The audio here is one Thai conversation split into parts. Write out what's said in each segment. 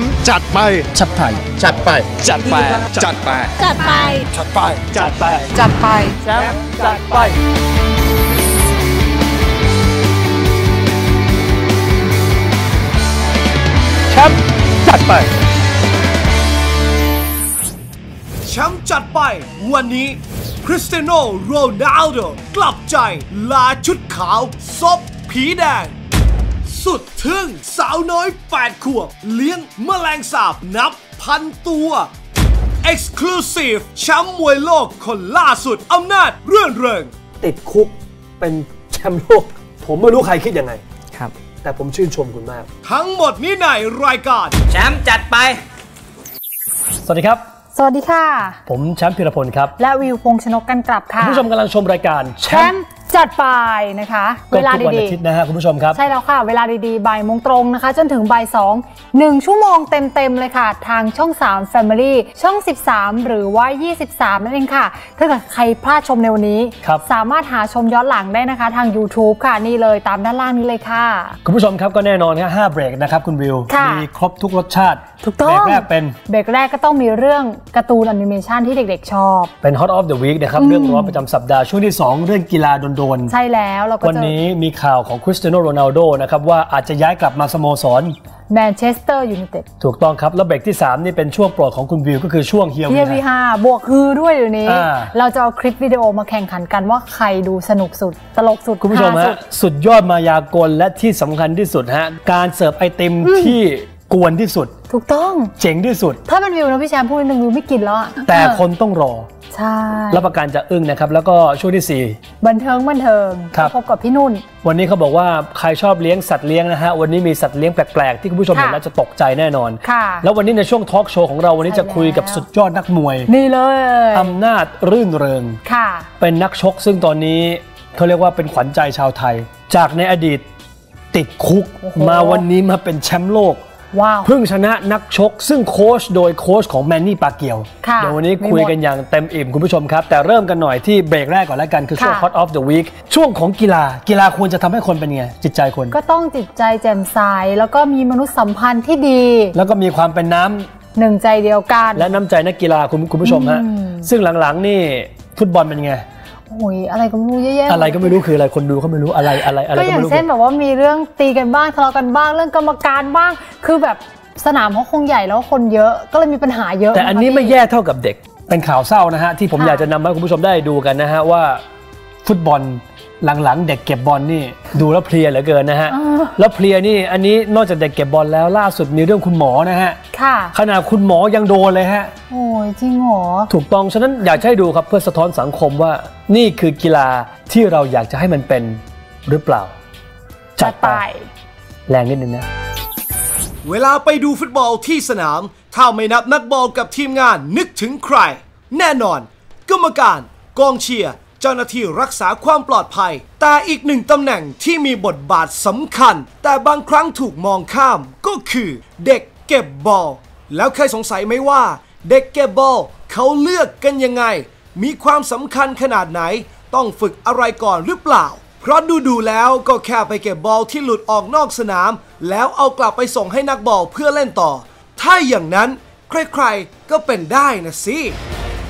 มป์จัดไปจัดไป จัดไป จัดไป จัดไป จัดไป จัดไป จัดไป จัดไป แชมป์จัดไปแชมป์จัดไปแชมป์จัดไป วันนี้คริสเตียโนโรนัลโดกลับใจลาชุดขาวซบผีแดง สุดทึ่งสาวน้อย 8 ขวบ เลี้ยงแมลงสาบนับพันตัว Exclusive แชมป์มวยโลกคนล่าสุดอำนาจเรื่อนเริง ติดคุกเป็นแชมป์โลก ผมไม่รู้ใครคิดยังไง ครับ แต่ผมชื่นชมคุณมาก ทั้งหมดนี้ในรายการ แชมป์จัดไป สวัสดีครับ สวัสดีค่ะ ผมแชมป์พิรพลครับ และวิวพงษ์ชนกกันกลับค่ะคุณผู้ชมกำลังชมรายการแชแชมมป์ป์ จัดไปนะคะก็เวลาทุกวันดีอาทิตย์นะฮะคุณผู้ชมครับๆใช่แล้วค่ะ เวลาดีๆบ่ายโมงตรงนะคะ จนถึงบ่ายสองหนึ่งชั่วโมงเต็มๆเลยค่ะ ทางช่อง 3 Family ช่อง 13 หรือว่า 23 นั่นเองค่ะ ถ้าเกิดใครพลาดชมในวันนี้ครับสามารถหาชมย้อนหลังได้นะคะ ทาง YouTube ค่ะนี่เลยตามด้านล่างนี้เลยค่ะ คุณผู้ชมครับก็แน่นอนครับ5เบรกนะครับคุณวิวค่ะมีครบทุกรสชาติถูกต้องเบรกแรกเป็นเบรกแรกก็ต้องมีเรื่องการ์ตูนแอนิเมชันที่เด็กๆชอบ เป็น Hot of the Week นะครับเรื่องร้อนประจำสัปดาห์ช่วงที่ 2 เรื่องกีฬาโดน ใช่แล้วเราก็ๆวันจะนี้มีข่าวของคริสเตียโนโรนัลโดนะครับว่าอาจจะย้ายกลับมาสโมสรแมนเชสเตอร์ยูไนเต็ดถูกต้องครับ แล้วเบรกที่ 3 นี่เป็นช่วงโปรดของคุณวิว ก็คือช่วงเฮียเทียวีวีห้าบวกคือด้วยเดี๋ยวนี้อ่าเราจะเอาคลิปวิดีโอมาแข่งขันกันว่าใครดูสนุกสุด ตลกสุด คุณผู้ชมฮาสุฮะดสุดยอดมายากลและที่สำคัญที่สุดฮะ การเสิร์ฟไอติมที่กวนที่สุด ถูกต้อง เจ๋งที่สุด ถ้าเป็นวิวนะพี่แชมป์พูดนิดนึงวิวไม่กินแล้วอะแต่เออคนต้องรอ ใช่รับประกันจะอึ้งนะครับ แล้วก็ช่วงที่สี่บันเทิงบันเทิงครับพบกับพี่นุ่น วันนี้เขาบอกว่าใครชอบเลี้ยงสัตว์เลี้ยงนะฮะวันนี้มีสัตว์เลี้ยงแปลกๆ ที่คุณผู้ชมค่ะเห็นแล้วจะตกใจแน่นอนค่ะแล้ววันนี้ในช่วงทอล์กโชว์ของเราวันนี้จะคุยกับใช่แล้วสุดยอดนักมวย นี่เลยอำนาจรื่นเริงค่ะ เป็นนักชกซึ่งตอนนี้เขาเรียกว่าเป็นขวัญใจชาวไทย จากในอดีตติดคุกโอ้โหมาวันนี้มาเป็นแชมป์โลก ว้าวเพิ่งชนะนักชก ซึ่งโค้ชโดยโค้ชของแมนนี่ปาเกียวค่ะเดี๋ยววันนี้ไม่หมดคุยกันอย่างเต็มอิ่มคุณผู้ชมครับ แต่เริ่มกันหน่อยที่เบรกแรกก่อนแล้วกัน คือช่วงค่ะ Hot of the Week ช่วงของกีฬากีฬาควรจะทำให้คนเป็นไง จิตใจคน ก็ต้องจิตใจแจ่มใสแล้วก็มีมนุษยสัมพันธ์ที่ดี แล้วก็มีความเป็นน้ำหนึ่งใจเดียวกัน และน้ำใจนักกีฬาคุณคุณผู้ชมฮะอืมซึ่งหลังๆนี่ฟุตบอลเป็นไง โอ้ยอะไรก็ไม่รู้เยอะแยะอะไรก็ไม่รู้คืออะไรคนดูก็ไม่รู้อะไรอะไรอะไรก็ก็อย่าไม่งรู้เช่นแบบว่ามีเรื่องตีกันบ้างทะเลาะกันบ้างเรื่องกรรมการบ้าง คือแบบสนามเขาคงใหญ่แล้วคนเยอะก็เลยมีปัญหาเยอะ แต่อันนี้ะคะไม่พี่แย่เท่ากับเด็กเป็นข่าวเศร้านะฮะที่ผมค่ะอยากจะนำให้คุณผู้ชมได้ดูกันนะฮะว่า ฟุตบอลหลังๆ เด็กเก็บบอลนี่ดูแล้วเพลียเหลือเกินนะฮะแล้วเพลียนี่อันนี้นอกจากเด็กเก็บบอลแล้วล่าสุดมีเรื่องคุณหมอนะฮะค่ะขนาดคุณหมอยังโดนเลยฮะโอ้ยจริงเหรอถูกต้องฉะนั้นอยากจะให้ดูครับเพื่อสะท้อนสังคมว่า นี่คือกีฬาที่เราอยากจะให้มันเป็นหรือเปล่า จัดไป แรงนิดนึงนะ เวลาไปดูฟุตบอลที่สนาม ถ้าไม่นับนักบอลกับทีมงานนึกถึงใคร แน่นอน กรรมการกองเชียร์ เจ้าหน้าที่รักษาความปลอดภัย แต่อีกหนึ่งตำแหน่งที่มีบทบาทสำคัญ แต่บางครั้งถูกมองข้ามก็คือเด็กเก็บบอล แล้วเคยสงสัยไหมว่า เด็กเก็บบอลเขาเลือกกันยังไง มีความสำคัญขนาดไหน ต้องฝึกอะไรก่อนหรือเปล่า เพราะดูดูๆแล้วก็แค่ไปเก็บบอลที่หลุดออกนอกสนาม แล้วเอากลับไปส่งให้นักบอลเพื่อเล่นต่อ ถ้าอย่างนั้นใครๆก็เป็นได้นะสิ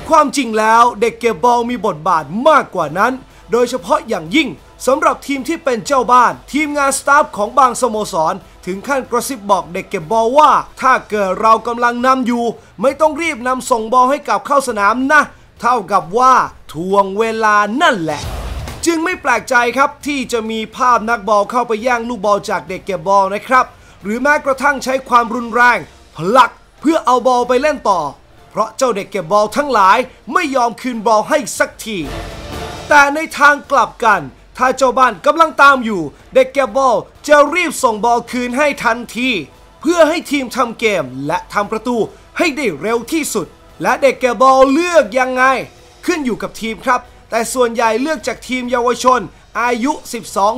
ความจริงแล้วเด็กเก็บบอลมีบทบาทมากกว่านั้น โดยเฉพาะอย่างยิ่งสำหรับทีมที่เป็นเจ้าบ้าน ทีมงานสตาฟของบางสโมสร ถึงขั้นกระซิบบอกเด็กเก็บบอลว่า ถ้าเกิดเรากำลังนำอยู่ ไม่ต้องรีบนำส่งบอลให้กลับเข้าสนามนะ เท่ากับว่าทวงเวลานั่นแหละ จึงไม่แปลกใจครับที่จะมีภาพนักบอลเข้าไปแย่งลูกบอลจากเด็กเก็บบอลนะครับ หรือแม้กระทั่งใช้ความรุนแรง ผลักเพื่อเอาบอลไปเล่นต่อ เพราะเจ้าเด็กเก็บบอลทั้งหลายไม่ยอมคืนบอลให้สักที แต่ในทางกลับกัน ถ้าเจ้าบ้านกำลังตามอยู่ เด็กเก็บบอลจะรีบส่งบอลคืนให้ทันที เพื่อให้ทีมทำเกมและทำประตูให้ได้เร็วที่สุด และเด็กเก็บบอลเลือกยังไง ขึ้นอยู่กับทีมครับ แต่ส่วนใหญ่เลือกจากทีมเยาวชนอายุ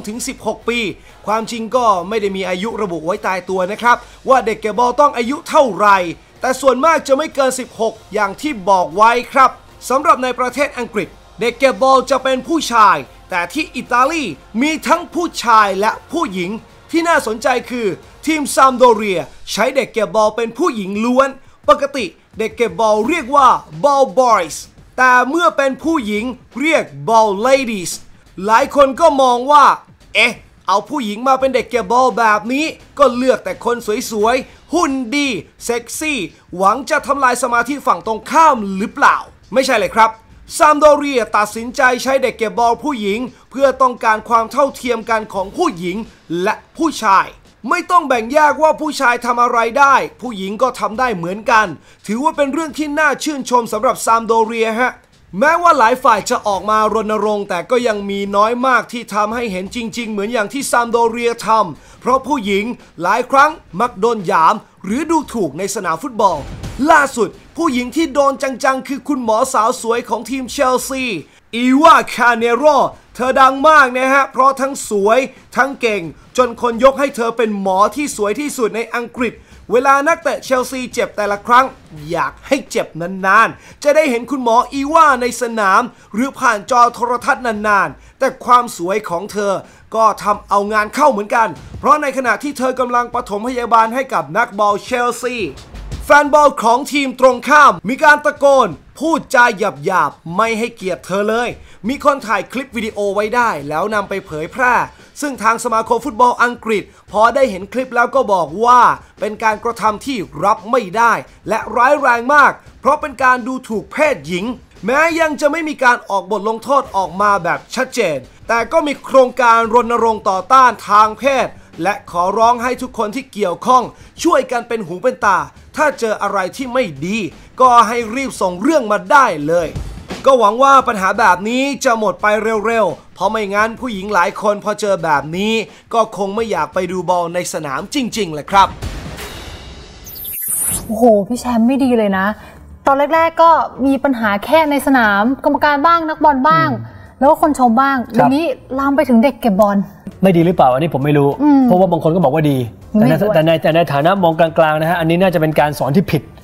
12-16 ปี ความจริงก็ไม่ได้มีอายุระบุไว้ตายตัวนะครับ ว่าเด็กเก็บบอลต้องอายุเท่าไหร่ แต่ส่วนมากจะไม่เกิน 16 อย่างที่บอกไว้ครับสำหรับในประเทศอังกฤษ เด็กเก็บบอลจะเป็นผู้ชาย แต่ที่อิตาลีมีทั้งผู้ชายและผู้หญิง ที่น่าสนใจคือทีมซามโดเรีย ใช้เด็กเก็บบอลเป็นผู้หญิงล้วน ปกติเด็กเก็บบอลเรียกว่า ball boys แต่เมื่อเป็นผู้หญิงเรียก ball ladies หลายคนก็มองว่า เอ๊ะ เอาผู้หญิงมาเป็นเด็กเก็บบอลแบบนี้ ก็เลือกแต่คนสวยๆ หุ่นดี เซ็กซี่ หวังจะทำลายสมาธิฝั่งตรงข้ามหรือเปล่า ไม่ใช่เลยครับซามโดเรียตัดสินใจใช้เด็กเก็บบอลผู้หญิง เพื่อต้องการความเท่าเทียมกันของผู้หญิงและผู้ชาย ไม่ต้องแบ่งแยกว่าผู้ชายทำอะไรได้ ผู้หญิงก็ทำได้เหมือนกัน ถือว่าเป็นเรื่องที่น่าชื่นชมสำหรับซามโดเรียฮะ แม้ว่าหลายฝ่ายจะออกมารณรงค์ แต่ก็ยังมีน้อยมากที่ทำให้เห็นจริง ๆ เหมือนอย่างที่ซามโดเรียทำเพราะผู้หญิงหลายครั้งมักโดนหยาม หรือดูถูกในสนามฟุตบอล ล่าสุด ผู้หญิงที่โดนจัง ๆ คือคุณหมอสาวสวยของทีมเชลซีอีวาคาเนโรเธอดังมากนะฮะ เพราะทั้งสวยทั้งเก่ง จนคนยกให้เธอเป็นหมอที่สวยที่สุดในอังกฤษ เวลานักเตะเชลซีเจ็บแต่ละครั้ง อยากให้เจ็บนานๆ จะได้เห็นคุณหมออีว่าในสนาม หรือผ่านจอโทรทัศน์นานๆ แต่ความสวยของเธอก็ทำเอางานเข้าเหมือนกัน เพราะในขณะที่เธอกำลังปฐมพยาบาลให้กับนักบอลเชลซีแฟนบอลของทีมตรงข้ามมีการตะโกน พูดจาหยาบหยาบๆไม่ให้เกียรติเธอเลย มีคนถ่ายคลิปวิดีโอไว้ได้แล้วนำไปเผยแพร่ ซึ่งทางสมาคมฟุตบอลอังกฤษ พอได้เห็นคลิปแล้วก็บอกว่า เป็นการกระทำที่รับไม่ได้ และร้ายแรงมาก เพราะเป็นการดูถูกเพศหญิง แม้ยังจะไม่มีการออกบทลงโทษออกมาแบบชัดเจน แต่ก็มีโครงการรณรงค์ต่อต้านทางเพศ และขอร้องให้ทุกคนที่เกี่ยวข้อง ช่วยกันเป็นหูเป็นตา ถ้าเจออะไรที่ไม่ดี ก็ให้รีบส่งเรื่องมาได้เลย ก็หวังว่าปัญหาแบบนี้จะหมดไปเร็วๆ เพราะไม่งั้นผู้หญิงหลายคนพอเจอแบบนี้ ก็คงไม่อยากไปดูบอลในสนามจริงๆแหละครับ โอ้โห พี่แชมป์ไม่ดีเลยนะ ตอนแรกๆก็มีปัญหาแค่ในสนามกรรมการบ้างนักบอลบ้าง แล้วก็คนชมบ้างเดี๋ยวนี้ลามไปถึงเด็กเก็บบอลไม่ดีหรือเปล่าอันนี้ผมไม่รู้อืมเพราะว่าบางคนก็บอกว่าดีไม่แต่ในด้วยแต่ในแต่ในฐานะมองกลางๆนะฮะอันนี้น่าจะเป็นการสอนที่ผิดค่ะ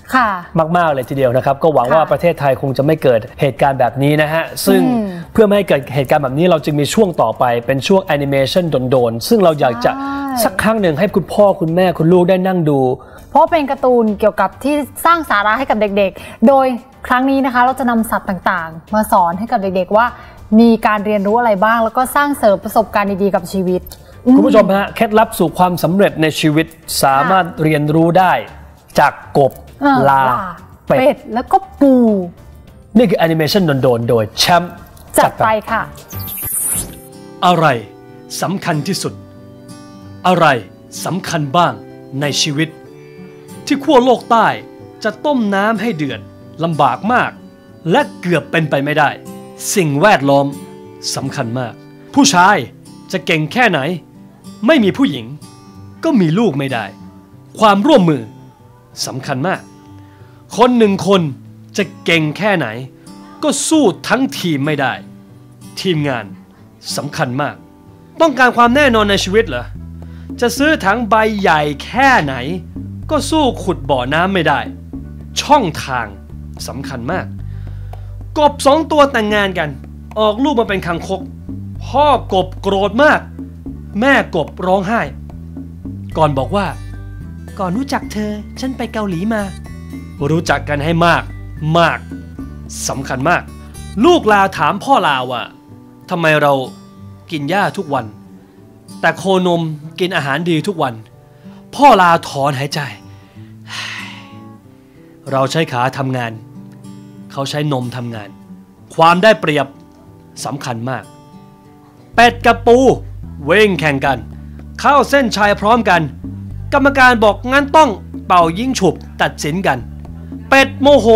มากๆเลยทีเดียวนะครับ ก็หวังค่ะว่าประเทศไทยคงจะไม่เกิดเหตุการณ์แบบนี้นะฮะ ซึ่งอืมเพื่อไม่ให้เกิดเหตุการณ์แบบนี้เราจึงมีช่วงต่อไปเป็นช่วงแอนิเมชันโดนๆซึ่งเราอยากจะใช่สักครั้งหนึ่งให้คุณพ่อคุณแม่คุณลูกได้นั่งดู เพราะเป็นการ์ตูนเกี่ยวกับที่สร้างสาระให้กับเด็กๆ โดยครั้งนี้นะคะเราจะนำสัตว์ต่างๆ มาสอนให้กับเด็กๆว่า มีการเรียนรู้อะไรบ้าง แล้วก็สร้างเสริมประสบการณ์ดีๆกับชีวิตคุณผู้ชมฮะเคล็ดลับสู่ความสำเร็จในชีวิตสามารถเรียนรู้ได้จากกบเออ ลาเป็เป็ดดแล้วก็ปู นี่คือแอนิเมชันโดนๆโดยแชมป์จัดไปค่ะ อะไรสำคัญที่สุด อะไรสำคัญบ้างในชีวิต ที่ขั้วโลกใต้จะต้มน้ำให้เดือดลำบากมาก และเกือบเป็นไปไม่ได้ สิ่งแวดล้อมสำคัญมาก ผู้ชายจะเก่งแค่ไหน ไม่มีผู้หญิง ก็มีลูกไม่ได้ ความร่วมมือ สำคัญมาก คนหนึ่งคนจะเก่งแค่ไหน ก็สู้ทั้งทีมไม่ได้ ทีมงานสำคัญมาก ต้องการความแน่นอนในชีวิตเหรอ จะซื้อถังใบใหญ่แค่ไหน ก็สู้ขุดบ่อน้ำไม่ได้ ช่องทางสำคัญมาก กบสองตัวแต่งงานกัน ออกลูกมาเป็นคังคก พ่อกบโกรธมาก แม่กบร้องไห้ ก่อนบอกว่า ก่อนรู้จักเธอ ฉันไปเกาหลีมา รู้จักกันให้มาก มากสำคัญมาก ลูกลาถามพ่อลาว่าทำไมเรากินหญ้าทุกวัน แต่โคนมกินอาหารดีทุกวัน พ่อลาถอนหายใจ เราใช้ขาทำงาน เขาใช้นมทำงาน ความได้เปรียบสำคัญมาก เป็ดกับปู เว่งแข่งกัน เข้าเส้นชัยพร้อมกัน กรรมการบอกงั้นต้องเป่ายิงฉุบตัดสินกัน เป็ดโมโห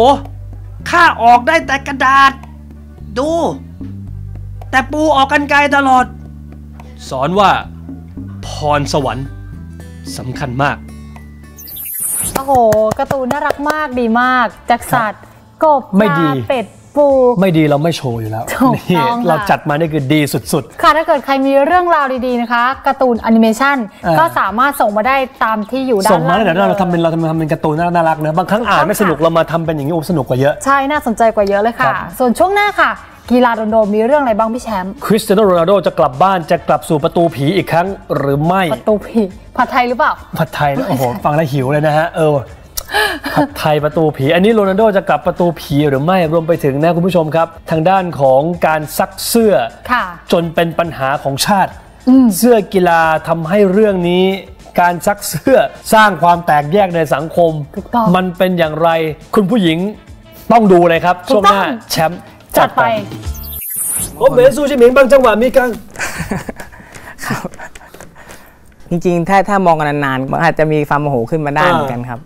ข้าออกได้แต่กระดาษ ดู แต่ปูออกกันไกลตลอด สอนว่า พรสวรรค์สำคัญมาก โอ้โหการ์ตูนน่ารักมากดีมากจากสัตว์กบไม่ดีปลาเป็ด ปูไม่ดีเราไม่โชว์อยู่แล้วถูกนี่ต้องค่ะเราจัดมานี่คือดีสุดค่ะถ้าเกิดใครมีเรื่องราวดีๆนะคะการ์ตูนแอนิเมชันเออก็สามารถส่งมาได้ตามที่อยู่ด้าๆนส่งมาล่างเดี๋ยวเราทำเป็นเราทำทำเป็นการ์ตูนน่ารักๆนะบางครั้งอ่านไม่สนุกเรามาทำเป็นอย่างนี้โอ้สนุกกว่าเยอะใช่น่าสนใจกว่าเยอะเลยครัค่ะบส่วนช่วงหน้าค่ะกีฬาโดนๆมีเรื่องอะไรบ้างพี่แชมป์คริสเตียโนโรนัลโดจะกลับบ้านจะกลับสู่ประตูผีอีกครั้งหรือไม่ประตูผีผัดไทยหรือเปล่าผัดไทยนะโอ้โหฟังแล้วหิวเลยนะฮะเออ ผัดไทยประตูผี อันนี้โรนัลโดจะกลับประตูผีหรือไม่รวมไปถึงนะคุณผู้ชมครับ ทางด้านของการซักเสื้อค่ะจนเป็นปัญหาของชาติ เสื้อกีฬาทำให้เรื่องนี้การซักเสื้อสร้างความแตกแยกในสังคมถูกต้องมันเป็นอย่างไรคุณผู้หญิงต้องดูเลยครับถูช่วกงต้องหน้าแชมป์จัดไปผมเบซูชิหมิงบางจังหวะมีกังจริงๆ ถ้าถ้ามองกันนานๆมันอาจจะมีความโมโหขึ้นมาได้อ่าเหมือนกันครับ